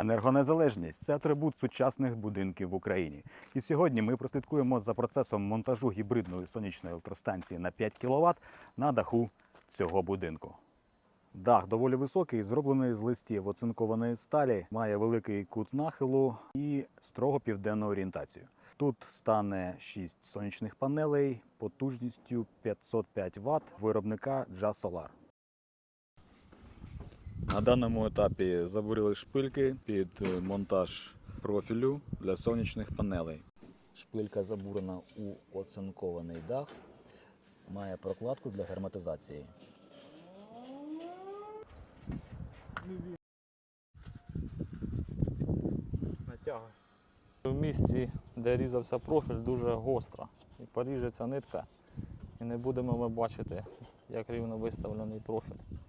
Енергонезалежність це атрибут сучасних будинків в Україні. І сьогодні ми прослідкуємо за процесом монтажу гібридної сонячної електростанції на 5 кВт на даху цього будинку. Дах доволі високий, зроблений з листів оцинкованої сталі, має великий кут нахилу і строго південну орієнтацію. Тут стане 6 сонячних панелей потужністю 505 Вт виробника Solar. На даному етапі забурили шпильки під е, монтаж профілю для сонячних панелей. Шпилька забурена у оцинкований дах, має прокладку для герметизації. В місці, де різався профіль, дуже гостро. І поріжеться нитка, і не будемо ми бачити, як рівно виставлений профіль.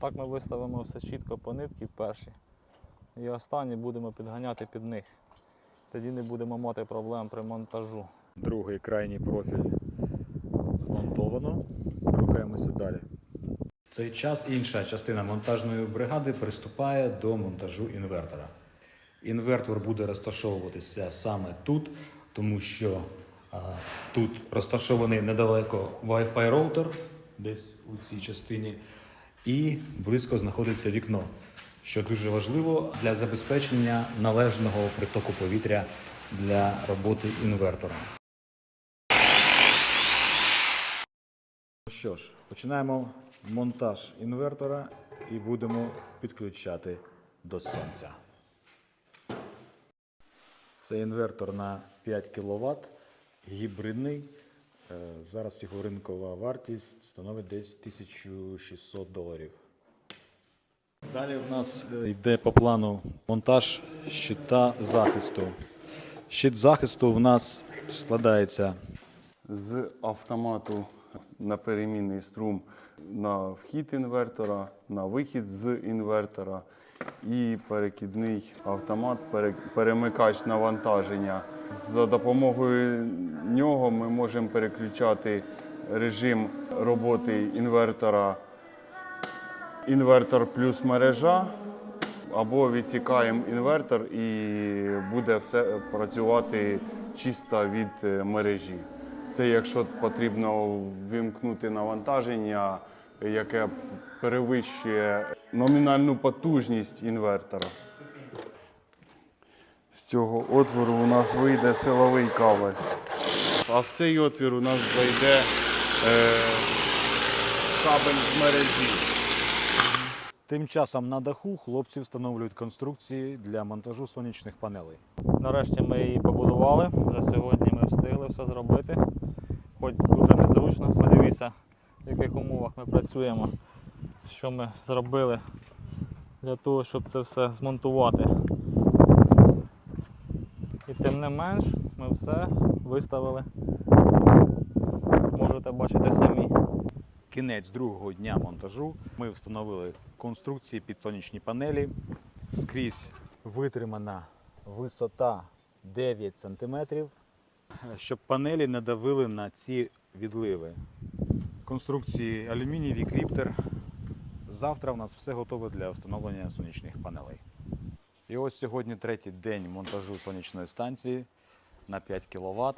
Так ми виставимо все чітко по нитці перші. І останні будемо підганяти під них. Тоді не будемо мати проблем при монтажу. Другий крайній профіль змонтовано. Рухаємося далі. В цей час інша частина монтажної бригади приступає до монтажу інвертора. Інвертор буде розташовуватися саме тут, тому що а, тут розташований недалеко Wi-Fi роутер, десь у цій частині, і близько знаходиться вікно, що дуже важливо для забезпечення належного притоку повітря для роботи інвертора. Що ж, починаємо монтаж інвертора і будемо підключати до сонця. Це інвертор на 5 кВт, гібридний. Е, Зараз його ринкова вартість становить десь 1600 доларів. Далі в нас е, йде по плану монтаж щита захисту. Щит захисту в нас складається з автомату на перемінний струм на вхід інвертора, на вихід з інвертора і перекидний автомат, перемикач навантаження. За допомогою нього ми можемо переключати режим роботи інвертора інвертор плюс мережа. Або відсікаємо інвертор і буде все працювати чисто від е, мережі. Це якщо потрібно вимкнути навантаження, яке перевищує номінальну потужність інвертора. З цього отвору у нас вийде силовий кабель. А в цей отвір у нас зайде е, кабель з мережі. Тим часом на даху хлопці встановлюють конструкції для монтажу сонячних панелей. Нарешті ми її побудували. Вже сьогодні ми встигли все зробити. Хоч дуже незручно, подивіться, в яких умовах ми працюємо, що ми зробили для того, щоб це все змонтувати. Тим не менш, ми все виставили. Можете бачити самі. Кінець другого дня монтажу ми встановили конструкції під сонячні панелі. Скрізь витримана висота 9 см, щоб панелі не давили на ці відливи. Конструкції алюмінієві кріптер. Завтра у нас все готове для встановлення сонячних панелей. І ось сьогодні третій день монтажу сонячної станції на 5 кВт.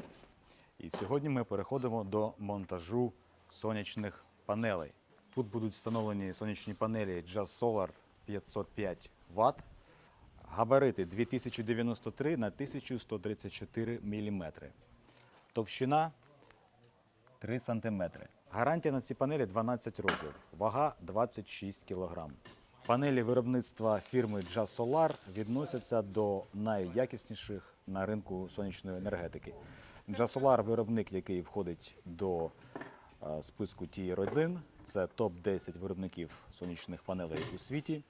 І сьогодні ми переходимо до монтажу сонячних панелей. Тут будуть встановлені сонячні панелі Jazz Solar 505 Вт. Габарити 2093 на 1134 мм. Товщина 3 см. Гарантія на ці панелі 12 років. Вага 26 кг. Панелі виробництва фірми Jazz Solar відносяться до найякісніших на ринку сонячної енергетики. Jazz Solar – виробник, який входить до е, списку Tier 1. Це топ-10 виробників сонячних панелей у світі.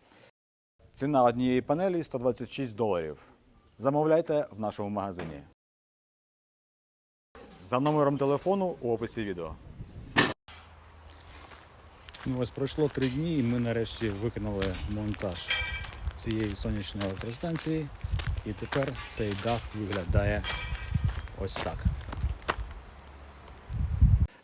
Ціна однієї панелі 126 доларів. Замовляйте в нашому магазині. За номером телефону у описі відео. Ну, ось пройшло три дні, і ми нарешті виконали монтаж цієї сонячної електростанції. І тепер цей дах виглядає ось так.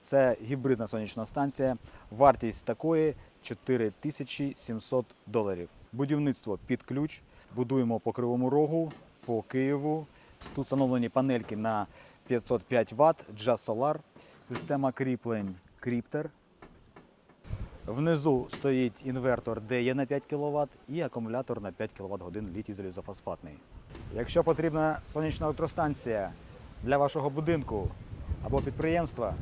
Це гібридна сонячна станція. Вартість такої 4700 доларів. Будівництво під ключ. Будуємо по Кривому Рогу, по Києву. Тут встановлені панельки на 505 Вт, Jazz Solar, система кріплень Кріптер. Внизу стоїть інвертор DE на 5 кВт і акумулятор на 5 кВт годин літій залізофосфатний. Якщо потрібна сонячна електростанція для вашого будинку або підприємства,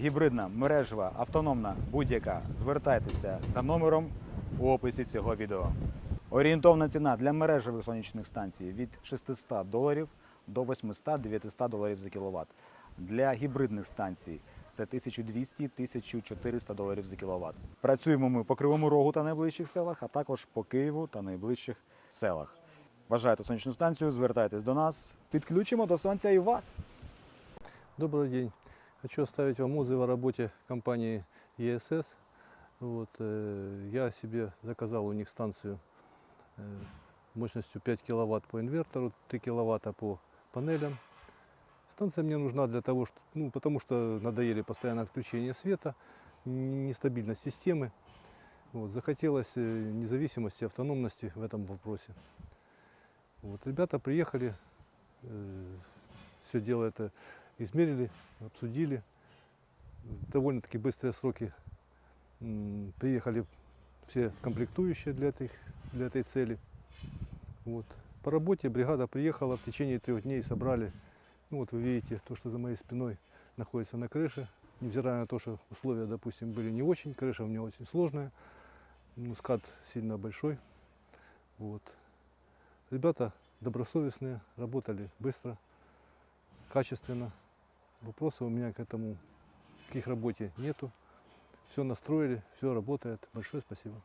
гібридна, мережева, автономна, будь-яка, звертайтеся за номером у описі цього відео. Орієнтовна ціна для мережевих сонячних станцій від 600 доларів до 800-900 доларів за кіловат. Для гібридних станцій це 1200-1400 доларів за кіловат. Працюємо ми по Кривому Рогу та найближчих селах, а також по Києву та найближчих селах. Бажаєте сонячну станцію, звертайтесь до нас, підключимо до сонця і вас. Добрый день. Хочу оставить вам отзыв о работе компании ESS. Вот, э, я себе заказал у них станцию э, мощностью 5 киловатт по инвертору, 3 киловатта по панелям. Станция мне нужна для того, что, ну, потому что надоели постоянное отключение света, нестабильность системы. Вот, захотелось э, независимости, автономности в этом вопросе. Вот, ребята приехали, все дело это измерили, обсудили. Довольно-таки быстрые сроки м, приехали все комплектующие для, этой, для этой цели. Вот. По работе бригада приехала в течение трех дней, собрали. Ну вот вы видите, то, что за моей спиной находится на крыше. Невзирая на то, что условия, допустим, были не очень, крыша у меня очень сложная, ну, скат сильно большой. Вот. Ребята добросовестные, работали быстро, качественно. Вопросов у меня к этому, к их работе нету. Все настроили, все работает. Большое спасибо.